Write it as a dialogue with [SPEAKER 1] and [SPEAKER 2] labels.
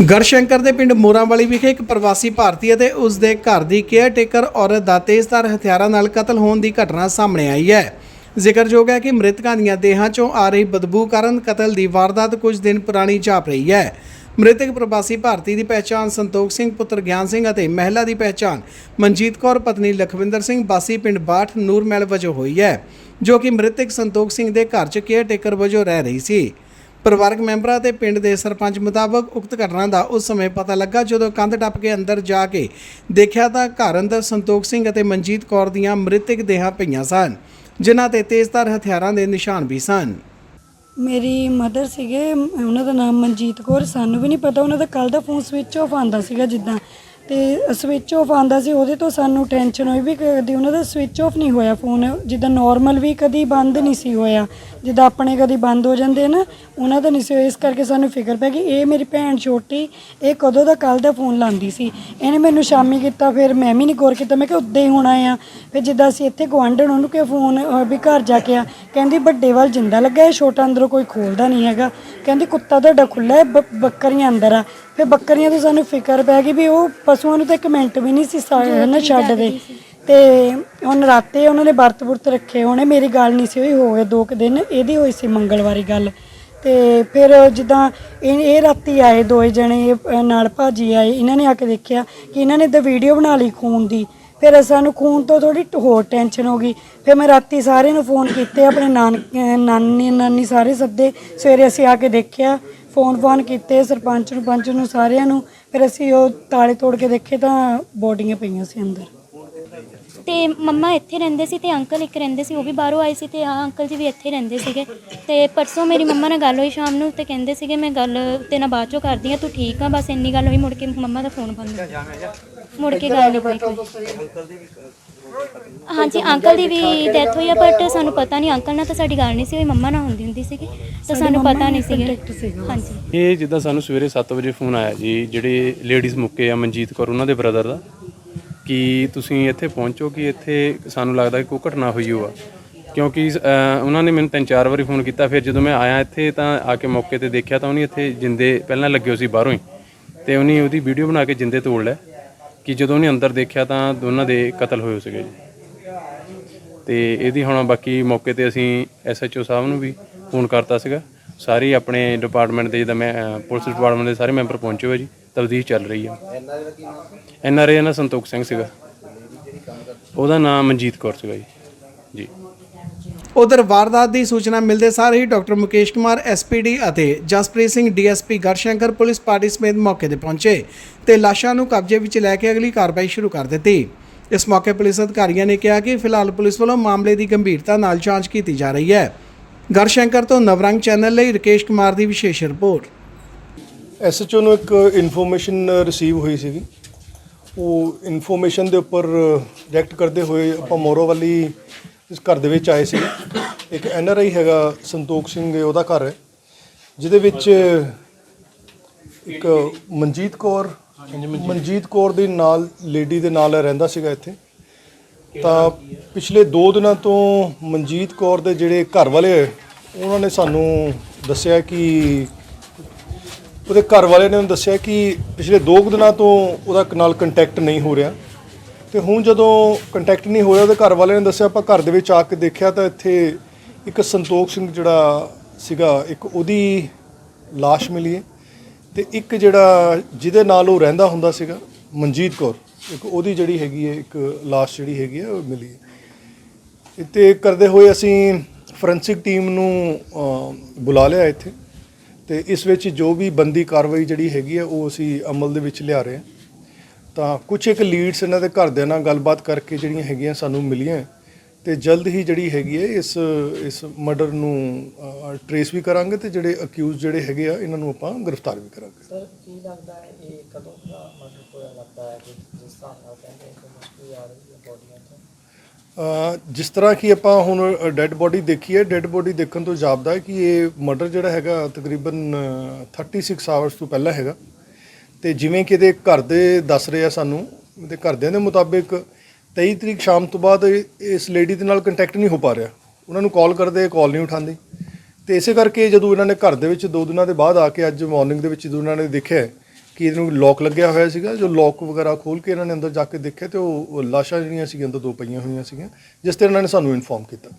[SPEAKER 1] ਗੜਸ਼ੰਕਰ ਦੇ ਪਿੰਡ ਮੋਰਾਂਵਾਲੀ ਵਿਖੇ ਇੱਕ ਪ੍ਰਵਾਸੀ ਭਾਰਤੀ ਅਤੇ ਉਸ ਦੇ ਘਰ ਦੀ ਕੇਅਰਟੇਕਰ ਔਰਤ ਦਾ ਤੇਜ਼ਧਾਰ ਹਥਿਆਰਾਂ ਨਾਲ ਕਤਲ ਹੋਣ ਦੀ ਘਟਨਾ ਸਾਹਮਣੇ ਆਈ ਹੈ। ਜ਼ਿਕਰਯੋਗ ਹੈ ਕਿ ਮ੍ਰਿਤਕਾਂ ਦੀਆਂ ਦੇਹਾਂ 'ਚੋਂ ਆ ਰਹੀ ਬਦਬੂ ਕਾਰਨ ਕਤਲ ਦੀ ਵਾਰਦਾਤ ਕੁਝ ਦਿਨ ਪੁਰਾਣੀ ਜਾਪ ਰਹੀ ਹੈ। ਮ੍ਰਿਤਕ ਪ੍ਰਵਾਸੀ ਭਾਰਤੀ ਦੀ ਪਹਿਚਾਣ ਸੰਤੋਖ ਸਿੰਘ, ਪੁੱਤਰ ਗਿਆਨ ਸਿੰਘ ਅਤੇ ਮਹਿਲਾ ਦੀ ਪਹਿਚਾਣ ਮਨਜੀਤ ਕੌਰ, ਪਤਨੀ ਲਖਵਿੰਦਰ ਸਿੰਘ, ਬਾਸੀ ਪਿੰਡ ਬਾਠ, ਨੂਰਮਹਿਲ ਵਜੋਂ ਹੋਈ ਹੈ, ਜੋ ਕਿ ਮ੍ਰਿਤਕ ਸੰਤੋਖ ਸਿੰਘ ਦੇ ਘਰ 'ਚ ਕੇਅਰਟੇਕਰ ਵਜੋਂ ਰਹਿ ਰਹੀ ਸੀ। ਪਰਿਵਾਰਕ ਮੈਂਬਰਾਂ ਤੇ ਪਿੰਡ ਦੇ ਸਰਪੰਚ ਮੁਤਾਬਕ ਉਕਤ ਘਟਨਾ ਦਾ ਉਸ ਸਮੇਂ ਪਤਾ ਲੱਗਾ ਜਦੋਂ ਕੰਧ ਟੱਪ ਕੇ ਅੰਦਰ ਜਾ ਕੇ ਦੇਖਿਆ ਤਾਂ ਘਰ ਅੰਦਰ ਸੰਤੋਖ ਸਿੰਘ ਅਤੇ ਮਨਜੀਤ ਕੌਰ ਦੀਆਂ ਮ੍ਰਿਤਕ ਦੇਹਾਂ ਪਈਆਂ ਸਨ, ਜਿਨ੍ਹਾਂ ਤੇ ਤੇਜ਼ਧਾਰ ਹਥਿਆਰਾਂ ਦੇ ਨਿਸ਼ਾਨ ਵੀ ਸਨ।
[SPEAKER 2] ਮੇਰੀ ਮਦਰ ਸੀਗੇ, ਉਹਨਾਂ ਦਾ ਨਾਮ ਮਨਜੀਤ ਕੌਰ, ਸਾਨੂੰ ਵੀ ਨਹੀਂ ਪਤਾ, ਉਹਨਾਂ ਦਾ ਕੱਲ ਦਾ ਫੋਨ ਸਵਿਚ ਆਫ ਆਂਦਾ ਸੀਗਾ ਜਿੱਦਾਂ। ਤੇ ਸਵਿਚ ਆਫ ਆਂਦਾ ਸੀ ਉਹਦੇ ਤੋਂ ਸਾਨੂੰ ਟੈਨਸ਼ਨ ਹੋਈ ਵੀ ਕਦੀ ਉਹਨਾਂ ਦਾ ਸਵਿਚ ਆਫ ਨਹੀਂ ਹੋਇਆ ਫੋਨ ਜਿੱਦਾਂ ਨਾਰਮਲ ਵੀ ਕਦੀ ਬੰਦ ਨਹੀਂ ਸੀ ਹੋਇਆ ਜਿੱਦਾਂ ਆਪਣੇ ਕਦੀ ਬੰਦ ਹੋ ਜਾਂਦੇ ਨਾ ਉਹਨਾਂ ਦਾ ਨਹੀਂ ਸੀ ਹੋਇਆ ਇਸ ਕਰਕੇ ਸਾਨੂੰ ਫਿਕਰ ਪੈ ਗਈ ਇਹ ਮੇਰੀ ਭੈਣ ਛੋਟੀ ਇਹ ਕਦੋਂ ਦਾ ਕੱਲ ਦਾ ਫੋਨ ਲਾਂਦੀ ਸੀ ਇਹਨੇ ਮੈਨੂੰ ਸ਼ਾਮੀ ਕੀਤਾ ਫਿਰ ਮੈਂ ਵੀ ਨਹੀਂ ਗੌਰ ਕੀਤਾ ਮੈਂ ਕਿਹਾ ਉੱਦਾਂ ਹੀ ਹੋਣਾ ਆ ਫਿਰ ਜਿੱਦਾਂ ਅਸੀਂ ਇੱਥੇ ਗੁਆਂਢਣ ਉਹਨੂੰ ਕਿ ਫੋਨ ਅਹ, ਵੀ ਘਰ ਜਾ ਕੇ ਆ ਕਹਿੰਦੀ ਵੱਡੇ ਵੱਲ ਜਿੰਦਾ ਲੱਗਾ ਹੈ ਛੋਟਾ ਅੰਦਰੋਂ ਕੋਈ ਖੋਲਦਾ ਨਹੀਂ ਹੈਗਾ ਕਹਿੰਦੀ ਕੁੱਤਾ ਤੁਹਾਡਾ ਖੁੱਲਾ ਹੈ ਬ- ਬੱਕਰੀਆਂ ਅੰਦਰ ਆ ਫਿਰ ਬੱਕਰੀਆਂ ਤੋਂ ਸਾਨੂੰ ਫਿਕਰ ਪੈ ਗਈ ਵੀ ਉਹ ਪਸ਼ੂਆਂ ਨੂੰ ਤਾਂ ਇੱਕ ਮਿੰਟ ਵੀ ਨਹੀਂ ਸੀ ਸਾ- ਨਾ ਛੱਡਦੇ ਤੇ ਹੁਣ ਰਾਤੇ ਉਹਨਾਂ ਨੇ ਵਰਤ ਵੁਰਤ ਰੱਖੇ ਹੋਣੇ ਮੇਰੀ ਗੱਲ ਨਹੀਂ ਸੀ ਹੋਈ ਹੋ ਗਏ ਦੋ ਕੁ ਦਿਨ ਇਹਦੀ ਹੋਈ ਸੀ ਮੰਗਲਵਾਰੀ ਗੱਲ। ਤੇ ਫਿਰ ਜਿੱਦਾਂ ਇਹ ਇਹ ਰਾਤੀ ਆਏ ਦੋਏ ਜਣੇ ਇਹ, ਨਾਲ ਭਾਜੀ ਆਏ ਇਹਨਾਂ ਨੇ ਆ ਕੇ ਦੇਖਿਆ ਕਿ ਇਹਨਾਂ ਨੇ ਤਾਂ ਵੀਡੀਓ ਬਣਾ ਲਈ ਖੂਨ ਦੀ। ਫਿਰ ਸਾਨੂੰ ਖੂਨ ਤੋਂ ਥੋੜੀ ਹੋਰ ਟੈਨਸ਼ਨ ਹੋ ਗਈ। ਫਿਰ ਮੈਂ ਰਾਤੀ ਸਾਰਿਆਂ ਨੂੰ ਫੋਨ ਕੀਤੇ ਆਪਣੇ ਨਾਨ ਅ, ਨਾਨੀ ਨਾਨੀ ਸਾਰੇ ਸੱਦੇ ਸਵੇਰੇ ਅਸੀਂ ਆ ਕੇ ਦੇਖਿਆ ਫੋਨ ਫੋਨ ਕੀਤੇ ਸਰਪੰਚ ਨੂੰ ਪੰਚ ਨੂੰ ਸਾਰਿਆਂ ਨੂੰ ਫਿਰ ਅਸੀਂ ਉਹ ਤਾਲੇ ਤੋੜ ਕੇ ਦੇਖੇ ਤਾਂ ਬੋਡੀਆਂ ਪਈਆਂ ਸੀ ਅੰਦਰ।
[SPEAKER 3] ਤੇ ਮੰਮਾ ਇੱਥੇ ਰਹਿੰਦੇ ਸੀ ਤੇ ਅੰਕਲ ਇੱਕ ਰਹਿੰਦੇ ਸੀ ਉਹ ਵੀ ਬਾਹਰੋਂ ਆਏ ਸੀ ਤੇ ਆ ਅੰਕਲ ਜੀ ਵੀ ਇੱਥੇ ਰਹਿੰਦੇ ਸੀਗੇ। ਤੇ ਪਰਸੋਂ ਮੇਰੀ ਮੰਮਾ ਨਾਲ ਗੱਲ ਹੋਈ ਸ਼ਾਮ ਨੂੰ ਤੇ ਕਹਿੰਦੇ ਸੀਗੇ ਮੈਂ ਗੱਲ ਤੇ ਨਾਲ ਬਾਅਦ ਚੋਂ ਕਰਦੀ ਆ ਤੂੰ ਠੀਕ ਆ ਬਸ ਇੰਨੀ ਗੱਲ ਹੋਈ ਮੁੜ ਕੇ ਮੰਮਾ ਦਾ ਫੋਨ ਬੰਦ ਮੁੜ ਕੇ ਗੱਲ ਨਹੀਂ ਹੋਈ ਕੋਈ। ਹਾਂਜੀ ਅੰਕਲ ਦੀ ਵੀ ਡੈਥ ਹੋਈ ਆ ਬਟ ਸਾਨੂੰ ਪਤਾ ਨਹੀਂ ਅੰਕਲ ਨਾਲ ਤਾਂ ਸਾਡੀ ਗੱਲ ਨਹੀਂ ਸੀ ਹੋਈ ਮੰਮਾ ਨਾਲ ਹੁੰਦੀ ਹੁੰਦੀ ਸੀਗੀ ਤਾਂ ਸਾਨੂੰ ਪਤਾ ਨਹੀਂ ਸੀਗਾ। ਹਾਂਜੀ।
[SPEAKER 4] ਇਹ ਜਿੱਦਾਂ ਸਾਨੂੰ ਸਵੇਰੇ 7 ਵਜੇ ਫੋਨ ਆਇਆ ਜੀ ਜਿਹੜੇ ਲੇਡੀਜ਼ ਮੁੱਕੇ ਆ ਮਨਜੀਤ ਕੌਰ ਉਹਨਾਂ ਦੇ ਬ੍ਰਦਰ ਦਾ ਕਿ ਤੁਸੀਂ ਇੱਥੇ ਪਹੁੰਚੋ ਕਿ ਇੱਥੇ ਸਾਨੂੰ ਲੱਗਦਾ ਕਿ ਕੋਈ ਘਟਨਾ ਹੋਈ ਹੋਆ। ਕਿਉਂਕਿ ਉਹਨਾਂ ਨੇ ਮੈਨੂੰ ਤਿੰਨ ਚਾਰ ਵਾਰੀ ਫੋਨ ਕੀਤਾ ਫਿਰ ਜਦੋਂ ਮੈਂ ਆਇਆ ਇੱਥੇ ਤਾਂ ਆ ਕੇ ਮੌਕੇ ਤੇ ਦੇਖਿਆ ਤਾਂ ਉਹਨੇ ਇੱਥੇ ਜਿੰਦੇ ਪਹਿਲਾਂ ਲੱਗੇ ਹੋਏ ਸੀ ਬਾਹਰੋਂ ਹੀ ਤੇ ਉਹਨੇ ਉਹਦੀ ਵੀਡੀਓ ਬਣਾ ਕੇ ਜਿੰਦੇ ਤੋੜ ਲਿਆ। ਕਿ ਜਦੋਂ ਉਹਨੇ ਅੰਦਰ ਦੇਖਿਆ ਤਾਂ ਦੋਨਾਂ ਦੇ ਕਤਲ ਹੋਏ ਸੀਗੇ ਜੀ। ਤੇ ਇਹਦੀ ਹੁਣ ਬਾਕੀ ਮੌਕੇ ਤੇ ਅਸੀਂ ਐਸਐਚਓ ਸਾਹਿਬ ਨੂੰ ਵੀ ਫੋਨ ਕਰਤਾ ਸੀਗਾ। ਸਾਰੇ ਆਪਣੇ ਡਿਪਾਰਟਮੈਂਟ ਦੇ ਜਿੱਦਾਂ ਮੈਂ ਪੁਲਿਸ ਡਿਪਾਰਟਮੈਂਟ ਦੇ ਸਾਰੇ ਮੈਂਬਰ ਪਹੁੰਚੇ ਹੋਏ ਜੀ। ਤਬਦੀਲ ਚੱਲ ਰਹੀ ਹੈ ਐਨਆਰਏ ਨਾਲ ਸੰਤੋਖ ਸਿੰਘ ਸੀਗਾ। ਉਹਦਾ ਨਾਮ ਮਨਜੀਤ ਕੌਰ ਸੀਗਾ ਜੀ। ਜੀ।
[SPEAKER 1] ਉਧਰ ਵਾਰਦਾਤ ਦੀ ਸੂਚਨਾ ਮਿਲਦੇ ਸਾਰ ਹੀ ਡਾਕਟਰ ਮੁਕੇਸ਼ ਕੁਮਾਰ ਐਸਪੀਡੀ ਅਤੇ Jaspreet Singh DSP Garhshankar police party ਸਮੇਤ ਮੌਕੇ ਤੇ ਪਹੁੰਚੇ ਤੇ ਲਾਸ਼ਾਂ ਨੂੰ ਕਬਜ਼ੇ ਵਿੱਚ ਲੈ ਕੇ ਅਗਲੀ ਕਾਰਵਾਈ ਸ਼ੁਰੂ ਕਰ ਦਿੱਤੀ। ਇਸ ਮੌਕੇ ਪੁਲਿਸ ਅਧਿਕਾਰੀਆਂ ਨੇ ਕਿਹਾ ਕਿ ਫਿਲਹਾਲ ਪੁਲਿਸ ਵੱਲੋਂ ਮਾਮਲੇ ਦੀ ਗੰਭੀਰਤਾ ਨਾਲ ਜਾਂਚ ਕੀਤੀ ਜਾ ਰਹੀ ਹੈ। ਗੜਸ਼ੰਕਰ ਤੋਂ ਨਵਰੰਗ ਚੈਨਲ ਲਈ ਰਕੇਸ਼ ਕੁਮਾਰ ਦੀ ਵਿਸ਼ੇਸ਼ ਰਿਪੋਰਟ।
[SPEAKER 5] ਐਸਐਚਓ ਨੂੰ ਇੱਕ ਇਨਫੋਰਮੇਸ਼ਨ ਰਿਸੀਵ ਹੋਈ ਸੀਗੀ। ਉਹ ਇਨਫੋਰਮੇਸ਼ਨ ਦੇ ਉੱਪਰ ਰਿਐਕਟ ਕਰਦੇ ਹੋਏ ਆਪਾਂ ਮੋਰੋਵਾਲੀ ਇਸ ਘਰ ਦੇ ਵਿੱਚ ਆਏ ਸੀ। ਇੱਕ ਐੱਨ ਆਰ ਆਈ ਹੈਗਾ ਸੰਤੋਖ ਸਿੰਘ ਉਹਦਾ ਘਰ ਹੈ ਜਿਹਦੇ ਵਿੱਚ ਇੱਕ ਮਨਜੀਤ ਕੌਰ ਮਨਜੀਤ ਕੌਰ ਦੇ ਨਾਲ ਲੇਡੀ ਦੇ ਨਾਲ ਰਹਿੰਦਾ ਸੀਗਾ ਇੱਥੇ। ਤਾਂ ਪਿਛਲੇ 2 ਦਿਨਾਂ ਤੋਂ ਮਨਜੀਤ ਕੌਰ ਦੇ ਜਿਹੜੇ ਘਰ ਵਾਲੇ ਹੈ, ਉਹਨਾਂ ਨੇ ਸਾਨੂੰ ਦੱਸਿਆ ਕਿ ਉਹਦੇ ਘਰ ਵਾਲੇ ਨੇ ਦੱਸਿਆ ਕਿ ਪਿਛਲੇ 2 ਦਿਨਾਂ ਤੋਂ ਉਹਦਾ ਨਾਲ ਕੰਟੈਕਟ ਨਹੀਂ ਹੋ ਰਿਹਾ। ਤੇ ਹੁਣ ਜਦੋਂ ਕੰਟੈਕਟ ਨਹੀਂ ਹੋਇਆ, ਉਹਦੇ ਘਰ ਵਾਲਿਆਂ ਨੇ ਦੱਸਿਆ, ਆਪਾਂ ਘਰ ਦੇ ਵਿੱਚ ਆ ਕੇ ਦੇਖਿਆ ਤਾਂ ਇੱਥੇ ਇੱਕ ਸੰਤੋਖ ਸਿੰਘ ਜਿਹੜਾ ਸੀਗਾ, ਇੱਕ ਉਹਦੀ ਲਾਸ਼ ਮਿਲੀ ਹੈ ਤੇ ਇੱਕ ਜਿਹੜਾ ਜਿਹਦੇ ਨਾਲ ਉਹ ਰਹਿੰਦਾ ਹੁੰਦਾ ਸੀਗਾ, ਮਨਜੀਤ ਕੌਰ, ਇੱਕ ਉਹਦੀ ਜਿਹੜੀ ਹੈਗੀ ਹੈ, ਇੱਕ ਲਾਸ਼ ਜਿਹੜੀ ਹੈਗੀ ਹੈ, ਉਹ ਮਿਲੀ ਹੈ। ਤੇ ਕਰਦੇ ਹੋਏ ਅਸੀਂ ਫੋਰੈਂਸਿਕ ਟੀਮ ਨੂੰ ਬੁਲਾ ਲਿਆ ਇੱਥੇ ਤੇ ਇਸ ਵਿੱਚ ਜੋ ਵੀ ਬੰਦੀ ਕਾਰਵਾਈ ਜਿਹੜੀ ਹੈਗੀ ਹੈ, ਉਹ ਅਸੀਂ ਅਮਲ ਦੇ ਵਿੱਚ ਲਿਆ ਰਹੇ ਹਾਂ। ਤਾਂ ਕੁਝ ਇੱਕ ਲੀਡਸ ਇਹਨਾਂ ਦੇ ਘਰਦਿਆਂ ਨਾਲ ਗੱਲਬਾਤ ਕਰਕੇ ਜਿਹੜੀਆਂ ਹੈਗੀਆਂ ਸਾਨੂੰ ਮਿਲੀਆਂ ਤੇ ਜਲਦ ਹੀ ਜਿਹੜੀ ਹੈਗੀ ਹੈ ਇਸ ਇਸ ਮਰਡਰ ਨੂੰ ਟਰੇਸ ਵੀ ਕਰਾਂਗੇ ਤੇ ਜਿਹੜੇ ਅਕਿਊਜ਼ ਜਿਹੜੇ ਹੈਗੇ ਆ ਇਹਨਾਂ ਨੂੰ ਆਪਾਂ ਗ੍ਰਿਫਤਾਰ ਵੀ ਕਰਾਂਗੇ।
[SPEAKER 6] ਸਰ ਕੀ ਲੱਗਦਾ ਹੈ ਇਹ ਕਦੋਂ ਦਾ ਮਰਡਰ ਹੋਇਆ ਲੱਗਦਾ ਹੈ? ਜਿਸ ਹਿਸਾਬ ਨਾਲ ਕਹਿੰਦੇ ਕਿ ਮੁਸ਼ਕਿਲ ਆ ਰਹੀ ਹੈ ਬੋਡੀਆਂ ਤੋਂ।
[SPEAKER 5] ਜਿਸ ਤਰ੍ਹਾਂ ਕਿ ਆਪਾਂ ਹੁਣ ਡੈੱਡ ਬੋਡੀ ਦੇਖੀ ਹੈ ਡੈੱਡ ਬੋਡੀ ਦੇਖਣ ਤੋਂ ਜਾਪਦਾ ਹੈ ਕਿ ਇਹ ਮਰਡਰ ਜਿਹੜਾ ਹੈਗਾ ਤਕਰੀਬਨ ਅ, 36 ਆਵਰਸ ਤੋਂ ਪਹਿਲਾਂ ਹੈਗਾ। ਤੇ ਜਿਵੇਂ ਕਿ ਇਹਦੇ ਘਰ ਦੇ ਦੱਸ ਰਹੇ ਆ ਸਾਨੂੰ, ਇਹਦੇ ਘਰਦਿਆਂ ਦੇ ਮੁਤਾਬਿਕ 23 ਤਰੀਕ ਸ਼ਾਮ ਤੋਂ ਬਾਅਦ ਇਸ ਲੇਡੀ ਦੇ ਨਾਲ ਕੰਟੈਕਟ ਨਹੀਂ ਹੋ ਪਾ ਰਿਹਾ। ਉਹਨਾਂ ਨੂੰ ਕਾਲ ਕਰਦੇ ਕਾਲ ਨਹੀਂ ਉਠਾਉਂਦੇ। ਤੇ ਇਸੇ ਕਰਕੇ ਜਦੋਂ ਇਹਨਾਂ ਨੇ ਘਰ ਦੇ ਵਿੱਚ ਦੋ ਦਿਨਾਂ ਦੇ ਬਾਅਦ ਆ ਕੇ ਅੱਜ ਮਾਰਨਿੰਗ ਦੇ ਵਿੱਚ ਜਦੋਂ ਇਹਨਾਂ ਨੇ ਦੇਖਿਆ ਕਿ ਇਹਨੂੰ ਲੋਕ ਲੱਗਿਆ ਹੋਇਆ ਸੀਗਾ, ਜੋ ਲੋਕ ਵਗੈਰਾ ਖੋਲ ਕੇ ਇਹਨਾਂ ਨੇ ਅੰਦਰ ਜਾ ਕੇ ਦੇਖਿਆ ਤੇ ਉਹ ਲਾਸ਼ਾਂ ਜਿਹੜੀਆਂ ਸੀਗੀਆਂ, ਅੰਦਰ ਦੋ ਪਈਆਂ ਹੋਈਆਂ ਸੀਗੀਆਂ, ਜਿਸ ਤੇ ਇਹਨਾਂ ਨੇ ਸਾਨੂੰ ਇਨਫੋਰਮ ਕੀਤਾ।